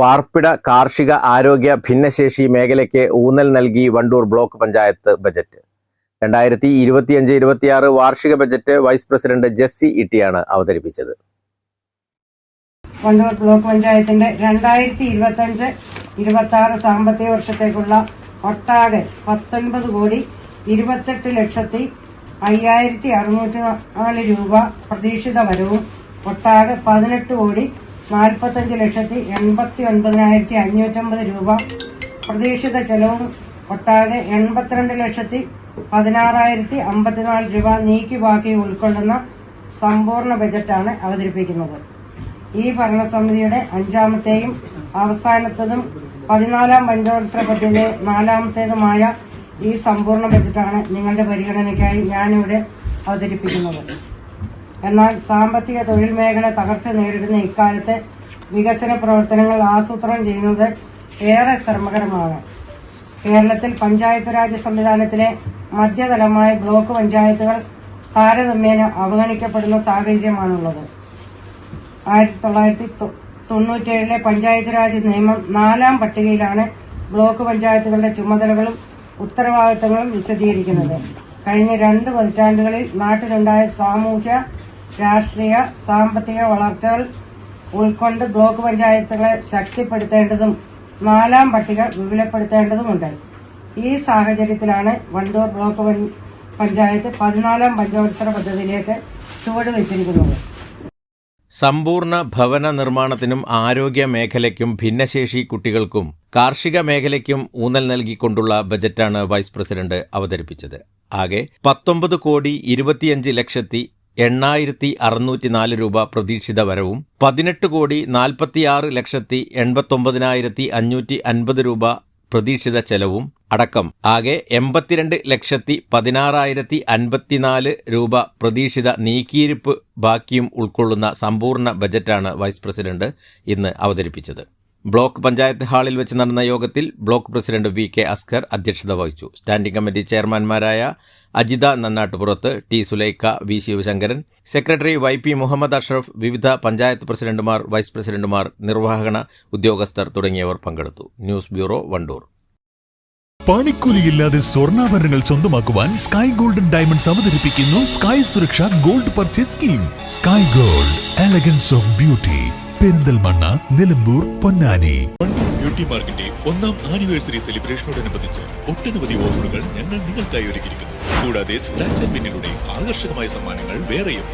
പാർപ്പിട കാർഷിക ആരോഗ്യ ഭിന്നശേഷി മേഖലയ്ക്ക് ഊന്നൽ നൽകി വണ്ടൂർ ബ്ലോക്ക് പഞ്ചായത്ത് ബജറ്റ്. രണ്ടായിരത്തി ഇരുപത്തിയഞ്ച് ഇരുപത്തിയാറ് വാർഷിക ബജറ്റ് വൈസ് പ്രസിഡന്റ് ജെസ്സി ഇട്ടിയാണ് അവതരിപ്പിച്ചത്. വണ്ടൂർ ബ്ലോക്ക് പഞ്ചായത്തിന്റെ രണ്ടായിരത്തി ഇരുപത്തഞ്ച് ഇരുപത്തി ആറ് സാമ്പത്തിക വർഷത്തേക്കുള്ള ഒട്ടാകെ പത്തൊൻപത് കോടി ഇരുപത്തെട്ട് ലക്ഷത്തി അയ്യായിരത്തി അറുന്നൂറ്റി നാല് രൂപ പ്രതീക്ഷിത വരവും ഒട്ടാകെ പതിനെട്ട് കോടി നാൽപ്പത്തഞ്ച് ലക്ഷത്തി എൺപത്തി ഒൻപതിനായിരത്തി അഞ്ഞൂറ്റമ്പത് രൂപ. പ്രതീക്ഷിത ചെലവും ഒട്ടാകെ എൺപത്തിരണ്ട് ലക്ഷത്തി പതിനാറായിരത്തി അമ്പത്തിനാല് രൂപ നീക്കി ബാക്കി ഉൾക്കൊള്ളുന്ന സമ്പൂർണ ബജറ്റാണ് അവതരിപ്പിക്കുന്നത്. ഈ ഭരണസമിതിയുടെ അഞ്ചാമത്തെയും അവസാനത്തതും പതിനാലാം പഞ്ചവത്സര പദ്ധതിയിലെ നാലാമത്തേതുമായ ഈ സമ്പൂർണ ബജറ്റാണ് നിങ്ങളുടെ പരിഗണനയ്ക്കായി ഞാനിവിടെ അവതരിപ്പിക്കുന്നത്. എന്നാൽ സാമ്പത്തിക തൊഴിൽ മേഖല തകർച്ച നേരിടുന്ന ഇക്കാലത്ത് വികസന പ്രവർത്തനങ്ങൾ ആസൂത്രണം ചെയ്യുന്നത് ഏറെ ശ്രമകരമാണ്. കേരളത്തിൽ പഞ്ചായത്ത് രാജ് സംവിധാനത്തിലെ മധ്യതലമായ ബ്ലോക്ക് പഞ്ചായത്തുകൾ താരതമ്യേന അവഗണിക്കപ്പെടുന്ന സാഹചര്യമാണുള്ളത്. ആയിരത്തി തൊള്ളായിരത്തി തൊണ്ണൂറ്റേഴിലെ പഞ്ചായത്ത് രാജ് നിയമം നാലാം പട്ടികയിലാണ് ബ്ലോക്ക് പഞ്ചായത്തുകളുടെ ചുമതലകളും ഉത്തരവാദിത്തങ്ങളും വിശദീകരിക്കുന്നത്. കഴിഞ്ഞ രണ്ട് പതിറ്റാണ്ടുകളിൽ നാട്ടിലുണ്ടായ സാമൂഹ്യ രാഷ്ട്രീയ സാമ്പത്തിക വളർച്ചകൾ ഉൾക്കൊണ്ട് ബ്ലോക്ക് പഞ്ചായത്തുകളെ ശക്തിപ്പെടുത്തേണ്ടതും നാലാം പട്ടിക വിപുലപ്പെടുത്തേണ്ടതുമുണ്ട്. ഈ സാഹചര്യത്തിലാണ് വണ്ടൂർ ബ്ലോക്ക് പഞ്ച- പഞ്ചായത്ത് പതിനാലാം പഞ്ചവത്സര പദ്ധതിയിലേക്ക് ചുവടുവെച്ചിരിക്കുന്നത് സമ്പൂർണ ഭവന നിർമ്മാണത്തിനും ആരോഗ്യ മേഖലയ്ക്കും ഭിന്നശേഷി കുട്ടികൾക്കും കാർഷിക മേഖലയ്ക്കും ഊന്നൽ നൽകിക്കൊണ്ടുള്ള ബജറ്റാണ് വൈസ് പ്രസിഡന്റ് അവതരിപ്പിച്ചത്. ആകെ പത്തൊമ്പത് കോടി ഇരുപത്തിയഞ്ച് ലക്ഷത്തി എണ്ണായിരത്തി അറുന്നൂറ്റി നാല് രൂപ പ്രതീക്ഷിത വരവും പതിനെട്ട് കോടി നാൽപ്പത്തിയാറ് ലക്ഷത്തി എൺപത്തൊമ്പതിനായിരത്തി അഞ്ഞൂറ്റി അൻപത് രൂപ പ്രതീക്ഷിത ചെലവും അടക്കം. ആകെ എൺപത്തിരണ്ട് ലക്ഷത്തി പതിനാറായിരത്തി അൻപത്തിനാല് രൂപ പ്രതീക്ഷിത നീക്കിയിരിപ്പ് ബാക്കിയും ഉൾക്കൊള്ളുന്ന സമ്പൂർണ ബജറ്റാണ് വൈസ് പ്രസിഡന്റ് ഇന്ന് അവതരിപ്പിച്ചത്. ബ്ലോക്ക് പഞ്ചായത്ത് ഹാളിൽ വെച്ച് നടന്ന യോഗത്തിൽ block president V K Askar അധ്യക്ഷത വഹിച്ചു. Standing committee ചെയർമാൻമാരായ Ajitha Nannattupurath T Sulaikha V Sivasankaran secretary Y P Muhammad Ashraf വിവിധ പഞ്ചായത്ത് പ്രസിഡന്റുമാർ വൈസ് പ്രസിഡന്റുമാർ നിർവഹണ ഉദ്യോഗസ്ഥർ തുടങ്ങിയവർ പങ്കെടുത്തു. News bureau Wandoor. പണിക്കൂലിയില്ലാതെ സ്വർണാഭരണങ്ങൾ സ്വന്തമാക്കുവാൻ സ്കൈ ഗോൾഡൻ ഡയമണ്ട്സ് അവതരിപ്പിക്കുന്നു Sky Suraksha gold purchase scheme. Sky gold elegance of beauty. Perinthalmanna Nilambur Ponnani. Beauty പാർക്കിന്റെ ഒന്നാം ആനിവേഴ്സറി സെലിബ്രേഷനോടനുബന്ധിച്ച് ഒട്ടനവധി ഓഫറുകൾ ഞങ്ങൾ നിങ്ങൾക്കായി ഒരുക്കിയിരിക്കുന്നു. കൂടാതെ സ്ക്രാച്ച് ആൻഡ് വിന്നിലൂടെ ആകർഷകമായ സമ്മാനങ്ങൾ വേറെയും.